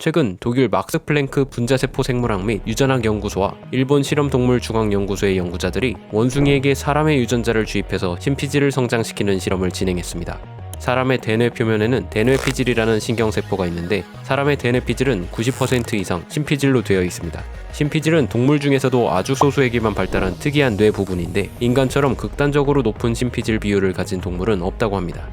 최근 독일 막스 플랭크 분자세포 생물학 및 유전학 연구소와 일본 실험동물 중앙연구소의 연구자들이 원숭이에게 사람의 유전자를 주입해서 심피지를 성장시키는 실험을 진행했습니다. 사람의 대뇌 표면에는 대뇌피질이라는 신경세포가 있는데 사람의 대뇌피질은 90% 이상 심피질로 되어 있습니다. 심피질은 동물 중에서도 아주 소수에게만 발달한 특이한 뇌 부분인데 인간처럼 극단적으로 높은 심피질 비율을 가진 동물은 없다고 합니다.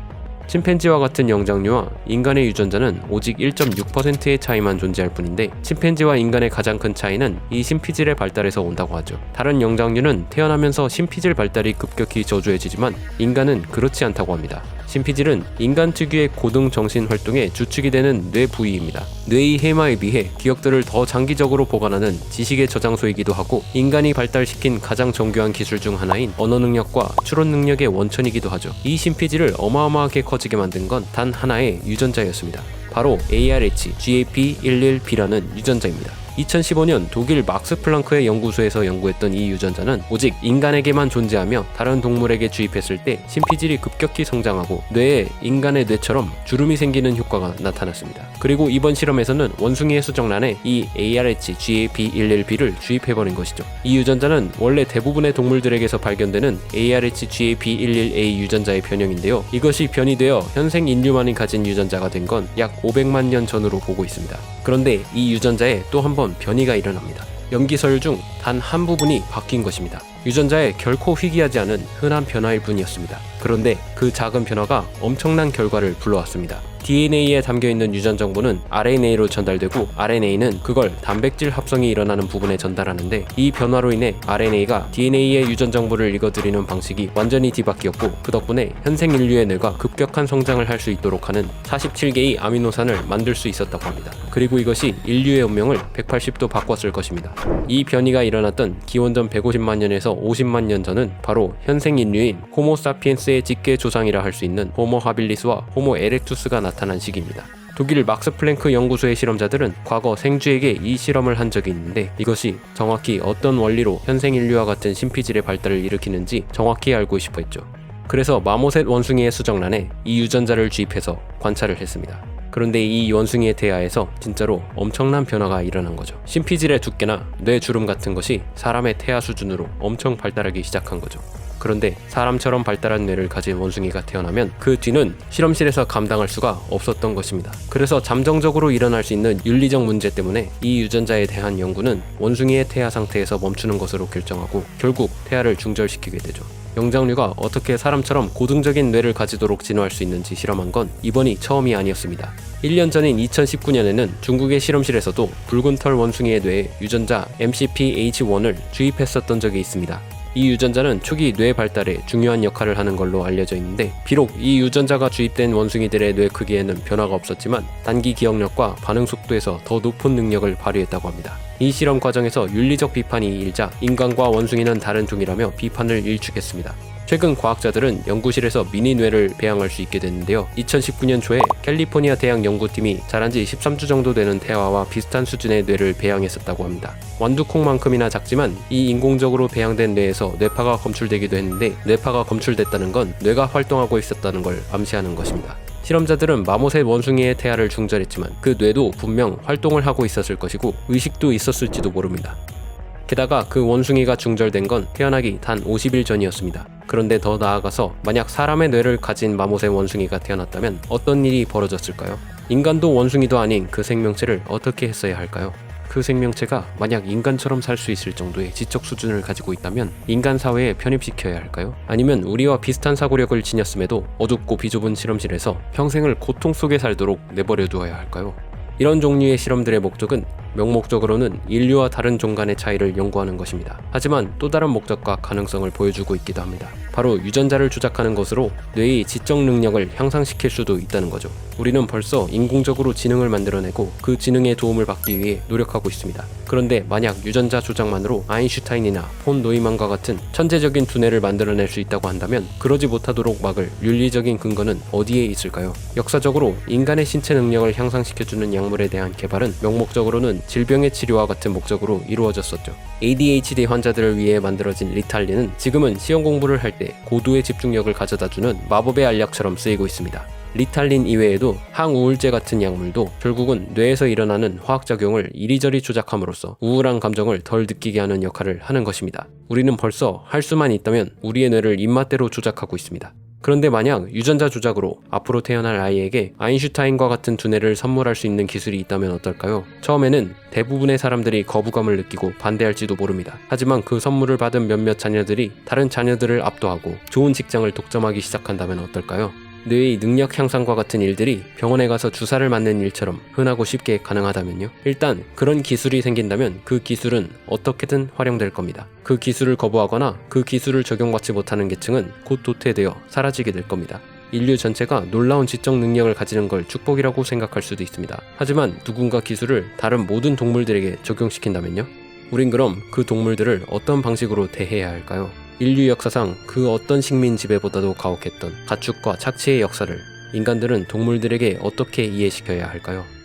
침팬지와 같은 영장류와 인간의 유전자는 오직 1.6%의 차이만 존재할 뿐인데 침팬지와 인간의 가장 큰 차이는 이 심피질의 발달에서 온다고 하죠. 다른 영장류는 태어나면서 심피질 발달이 급격히 저조해지지만 인간은 그렇지 않다고 합니다. 심피질은 인간 특유의 고등 정신 활동의 주축이 되는 뇌 부위입니다. 뇌의 해마에 비해 기억들을 더 장기적으로 보관하는 지식의 저장소이기도 하고 인간이 발달시킨 가장 정교한 기술 중 하나인 언어 능력과 추론 능력의 원천이기도 하죠. 이 심피질을 어마어마하게 커 지게 만든 건 단 하나의 유전자였습니다. 바로 ARH-GAP11B라는 유전자입니다. 2015년 독일 막스 플랑크의 연구소에서 연구했던 이 유전자는 오직 인간에게만 존재하며 다른 동물에게 주입했을 때 심피질이 급격히 성장하고 뇌에 인간의 뇌처럼 주름이 생기는 효과가 나타났습니다. 그리고 이번 실험에서는 원숭이의 수정란에 이 ARH-GAP11B를 주입해버린 것이죠. 이 유전자는 원래 대부분의 동물들에게서 발견되는 ARH-GAP11A 유전자의 변형인데요. 이것이 변이 되어 현생 인류만이 가진 유전자가 된 건 약 500만 년 전으로 보고 있습니다. 그런데 이 유전자에 또한번 변이가 일어납니다. 염기서열 중단 한 부분이 바뀐 것입니다. 유전자에 결코 희귀하지 않은 흔한 변화일 뿐이었습니다. 그런데 그 작은 변화가 엄청난 결과를 불러왔습니다. DNA에 담겨 있는 유전 정보는 RNA로 전달되고 RNA는 그걸 단백질 합성이 일어나는 부분에 전달하는데 이 변화로 인해 RNA가 DNA의 유전 정보를 읽어드리는 방식이 완전히 뒤바뀌었고 그 덕분에 현생 인류의 뇌가 급격한 성장을 할 수 있도록 하는 47개의 아미노산을 만들 수 있었다고 합니다. 그리고 이것이 인류의 운명을 180도 바꿨을 것입니다. 이 변이가 일어났던 기원전 150만 년에서 50만 년 전은 바로 현생 인류인 호모 사피엔스의 직계 조상이라 할 수 있는 호모 하빌리스와 호모 에렉투스가 나타 난 시기입니다. 독일 막스 플랭크 연구소의 실험자들은 과거 생쥐에게 이 실험을 한 적이 있는데 이것이 정확히 어떤 원리로 현생 인류와 같은 심피질의 발달을 일으키는지 정확히 알고 싶어 했죠. 그래서 마모셋 원숭이의 수정란에 이 유전자를 주입해서 관찰을 했습니다. 그런데 이 원숭이의 태아에서 진짜로 엄청난 변화가 일어난 거죠. 심피질의 두께나 뇌 주름 같은 것이 사람의 태아 수준으로 엄청 발달하기 시작한 거죠. 그런데 사람처럼 발달한 뇌를 가진 원숭이가 태어나면 그 뒤는 실험실에서 감당할 수가 없었던 것입니다. 그래서 잠정적으로 일어날 수 있는 윤리적 문제 때문에 이 유전자에 대한 연구는 원숭이의 태아 상태에서 멈추는 것으로 결정하고 결국 태아를 중절시키게 되죠. 영장류가 어떻게 사람처럼 고등적인 뇌를 가지도록 진화할 수 있는지 실험한 건 이번이 처음이 아니었습니다. 1년 전인 2019년에는 중국의 실험실에서도 붉은 털 원숭이의 뇌에 유전자 MCP-H1을 주입했었던 적이 있습니다. 이 유전자는 초기 뇌 발달에 중요한 역할을 하는 걸로 알려져 있는데 비록 이 유전자가 주입된 원숭이들의 뇌 크기에는 변화가 없었지만 단기 기억력과 반응 속도에서 더 높은 능력을 발휘했다고 합니다. 이 실험 과정에서 윤리적 비판이 일자 인간과 원숭이는 다른 종이라며 비판을 일축했습니다. 최근 과학자들은 연구실에서 미니 뇌를 배양할 수 있게 됐는데요. 2019년 초에 캘리포니아 대학 연구팀이 자란 지 13주 정도 되는 태아와 비슷한 수준의 뇌를 배양했었다고 합니다. 완두콩만큼이나 작지만 이 인공적으로 배양된 뇌에서 뇌파가 검출되기도 했는데 뇌파가 검출됐다는 건 뇌가 활동하고 있었다는 걸 암시하는 것입니다. 실험자들은 마모셋 원숭이의 태아를 중절했지만 그 뇌도 분명 활동을 하고 있었을 것이고 의식도 있었을지도 모릅니다. 게다가 그 원숭이가 중절된 건 태어나기 단 50일 전이었습니다. 그런데 더 나아가서 만약 사람의 뇌를 가진 마모셋 원숭이가 태어났다면 어떤 일이 벌어졌을까요? 인간도 원숭이도 아닌 그 생명체를 어떻게 했어야 할까요? 그 생명체가 만약 인간처럼 살 수 있을 정도의 지적 수준을 가지고 있다면 인간 사회에 편입시켜야 할까요? 아니면 우리와 비슷한 사고력을 지녔음에도 어둡고 비좁은 실험실에서 평생을 고통 속에 살도록 내버려 두어야 할까요? 이런 종류의 실험들의 목적은 명목적으로는 인류와 다른 종 간의 차이를 연구하는 것입니다. 하지만 또 다른 목적과 가능성을 보여주고 있기도 합니다. 바로 유전자를 조작하는 것으로 뇌의 지적 능력을 향상시킬 수도 있다는 거죠. 우리는 벌써 인공적으로 지능을 만들어내고 그 지능의 도움을 받기 위해 노력하고 있습니다. 그런데 만약 유전자 조작만으로 아인슈타인이나 폰 노이만과 같은 천재적인 두뇌를 만들어낼 수 있다고 한다면 그러지 못하도록 막을 윤리적인 근거는 어디에 있을까요? 역사적으로 인간의 신체 능력을 향상시켜주는 약물에 대한 개발은 명목적으로는 질병의 치료와 같은 목적으로 이루어졌었죠. ADHD 환자들을 위해 만들어진 리탈리는 지금은 시험 공부를 할 때 고도의 집중력을 가져다주는 마법의 알약처럼 쓰이고 있습니다. 리탈린 이외에도 항우울제 같은 약물도 결국은 뇌에서 일어나는 화학작용을 이리저리 조작함으로써 우울한 감정을 덜 느끼게 하는 역할을 하는 것입니다. 우리는 벌써 할 수만 있다면 우리의 뇌를 입맛대로 조작하고 있습니다. 그런데 만약 유전자 조작으로 앞으로 태어날 아이에게 아인슈타인과 같은 두뇌를 선물할 수 있는 기술이 있다면 어떨까요? 처음에는 대부분의 사람들이 거부감을 느끼고 반대할지도 모릅니다. 하지만 그 선물을 받은 몇몇 자녀들이 다른 자녀들을 압도하고 좋은 직장을 독점하기 시작한다면 어떨까요? 뇌의 능력 향상과 같은 일들이 병원에 가서 주사를 맞는 일처럼 흔하고 쉽게 가능하다면요. 일단 그런 기술이 생긴다면 그 기술은 어떻게든 활용될 겁니다. 그 기술을 거부하거나 그 기술을 적용받지 못하는 계층은 곧 도태되어 사라지게 될 겁니다. 인류 전체가 놀라운 지적 능력을 가지는 걸 축복이라고 생각할 수도 있습니다. 하지만 누군가 기술을 다른 모든 동물들에게 적용시킨다면요? 우린 그럼 그 동물들을 어떤 방식으로 대해야 할까요? 인류 역사상 그 어떤 식민 지배보다도 가혹했던 가축과 착취의 역사를 인간들은 동물들에게 어떻게 이해시켜야 할까요?